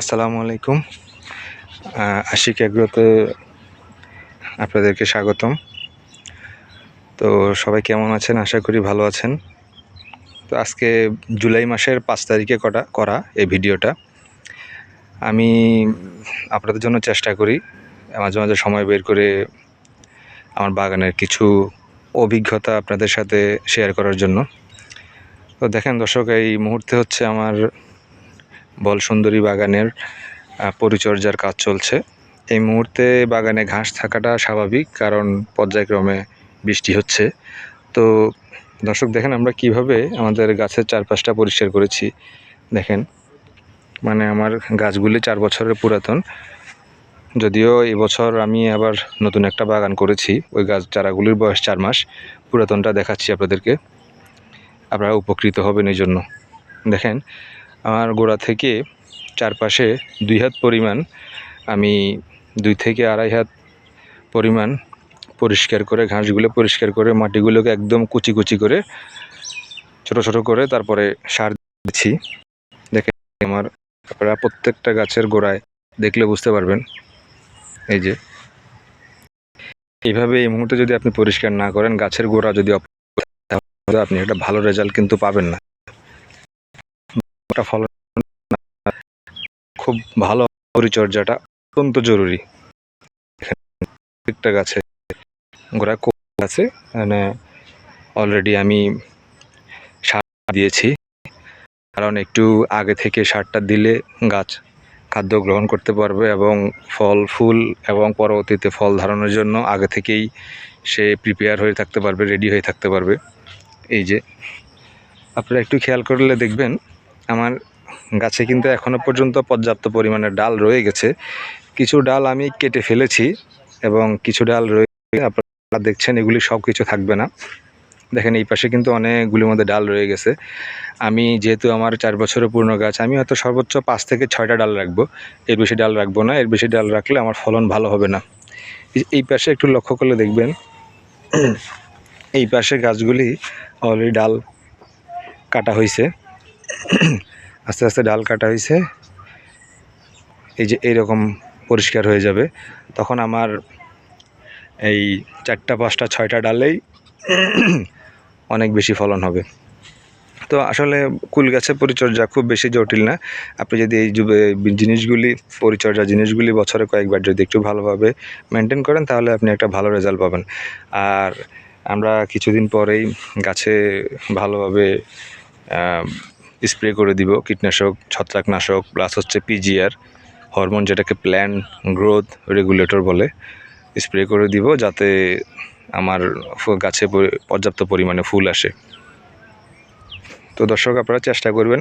আসসালামু আলাইকুম। আশিক এগ্রোতে আপনাদেরকে স্বাগতম। তো সবাই কেমন আছেন? আশা করি ভালো আছেন। তো আজকে জুলাই মাসের পাঁচ তারিখে কটা করা এই ভিডিওটা। আমি আপনাদের জন্য চেষ্টা করি মাঝে মাঝে সময় বের করে আমার বাগানের কিছু অভিজ্ঞতা আপনাদের সাথে শেয়ার করার জন্য। তো দেখেন দর্শক, এই মুহূর্তে হচ্ছে আমার বল সুন্দরী বাগানের পরিচর্যার কাজ চলছে। এই মুহূর্তে বাগানে ঘাস থাকাটা স্বাভাবিক, কারণ পর্যায়ক্রমে বৃষ্টি হচ্ছে। তো দর্শক, দেখেন আমরা কীভাবে আমাদের গাছের চারপাশটা পরিষ্কার করেছি। দেখেন মানে আমার গাছগুলি চার বছরের পুরাতন। যদিও এবছর আমি আবার নতুন একটা বাগান করেছি। ওই গাছ, চারাগুলির বয়স চার মাস। পুরাতনটা দেখাচ্ছি আপনাদেরকে। আপনারা উপকৃত হবেন এই জন্য। দেখেন আমার গোড়া থেকে চারপাশে দুই হাত পরিমাণ, আমি দুই থেকে আড়াই হাত পরিমাণ পরিষ্কার করে, ঘাসগুলো পরিষ্কার করে, মাটিগুলোকে একদম কুচি কুচি করে, ছোট ছোট করে তারপরে সার দিচ্ছি। দেখে আমার আপনারা প্রত্যেকটা গাছের গোড়ায় দেখলে বুঝতে পারবেন। এই যে। এইভাবে এই মুহূর্তে যদি আপনি পরিষ্কার না করেন, গাছের গোড়া যদি আপনি একটা ভালো রেজাল্ট কিন্তু পাবেন না। একটা ফলন খুব ভালো পরিচর্যাটা অত্যন্ত জরুরি। প্রত্যেকটা গাছে গোড়া আছে মানে অলরেডি আমি সার দিয়েছি। কারণ একটু আগে থেকে সারটা দিলে গাছ খাদ্য গ্রহণ করতে পারবে এবং ফল, ফুল এবং পরবর্তীতে ফল ধারণের জন্য আগে থেকেই সে প্রিপেয়ার হয়ে থাকতে পারবে রেডি হয়ে থাকতে পারবে। এই যে, আপনারা একটু খেয়াল করলে দেখবেন আমার গাছে কিন্তু এখনও পর্যন্ত পর্যাপ্ত পরিমাণে ডাল রয়ে গেছে। কিছু ডাল আমি কেটে ফেলেছি এবং কিছু ডাল রয়ে আপনারা দেখছেন, এগুলি সব কিছু থাকবে না। দেখেন, এই পাশে কিন্তু অনেকগুলির মধ্যে ডাল রয়ে গেছে। আমি যেহেতু আমার চার বছরের পুরনো গাছ, আমি হয়তো সর্বোচ্চ পাঁচ থেকে ছয়টা ডাল রাখব। এর বেশি ডাল রাখব না। এর বেশি ডাল রাখলে আমার ফলন ভালো হবে না। এই পাশে একটু লক্ষ্য করলে দেখবেন, এই পাশে গাছগুলি অলরেডি ডাল কাটা হয়েছে। আস্তে আস্তে ডাল কাটা হয়েছে এই যে এইরকম পরিষ্কার হয়ে যাবে। তখন আমার এই চারটা, পাঁচটা, ছয়টা ডালেই অনেক বেশি ফলন হবে। তো আসলে কুল গাছের পরিচর্যা খুব বেশি জটিল না। আপনি যদি এই জিনিসগুলি, পরিচর্যা জিনিসগুলি বছরে কয়েকবার যদি একটু ভালোভাবে মেনটেন করেন, তাহলে আপনি একটা ভালো রেজাল্ট পাবেন। আর আমরা কিছুদিন পরেই গাছে ভালোভাবে স্প্রে করে দিব, কীটনাশক, ছত্রাকনাশক প্লাস হচ্ছে পিজিআর হরমোন যেটাকে প্ল্যান গ্রোথ রেগুলেটর বলে, স্প্রে করে দিব যাতে আমার গাছে পর্যাপ্ত পরিমাণে ফুল আসে। তো দর্শক, আপনারা চেষ্টা করবেন।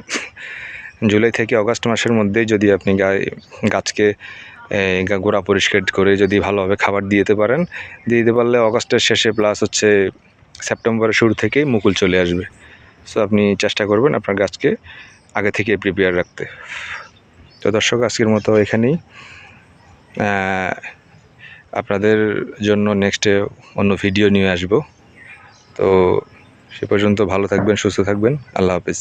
জুলাই থেকে অগাস্ট মাসের মধ্যেই যদি আপনি গাছকে গোড়া পরিষ্কার করে যদি ভালোভাবে খাবার দিয়ে দিতে পারেন দিয়ে দিতে পারলে অগাস্টের শেষে প্লাস হচ্ছে সেপ্টেম্বরের শুরু থেকেই মুকুল চলে আসবে। সো আপনি চেষ্টা করবেন আপনার গাছকে আগে থেকে প্রিপেয়ার রাখতে। তো দর্শক, আজকের মতো এখানেই। আপনাদের জন্য নেক্সটে অন্য ভিডিও নিয়ে আসব। তো সে পর্যন্ত ভালো থাকবেন, সুস্থ থাকবেন। আল্লাহ হাফিজ।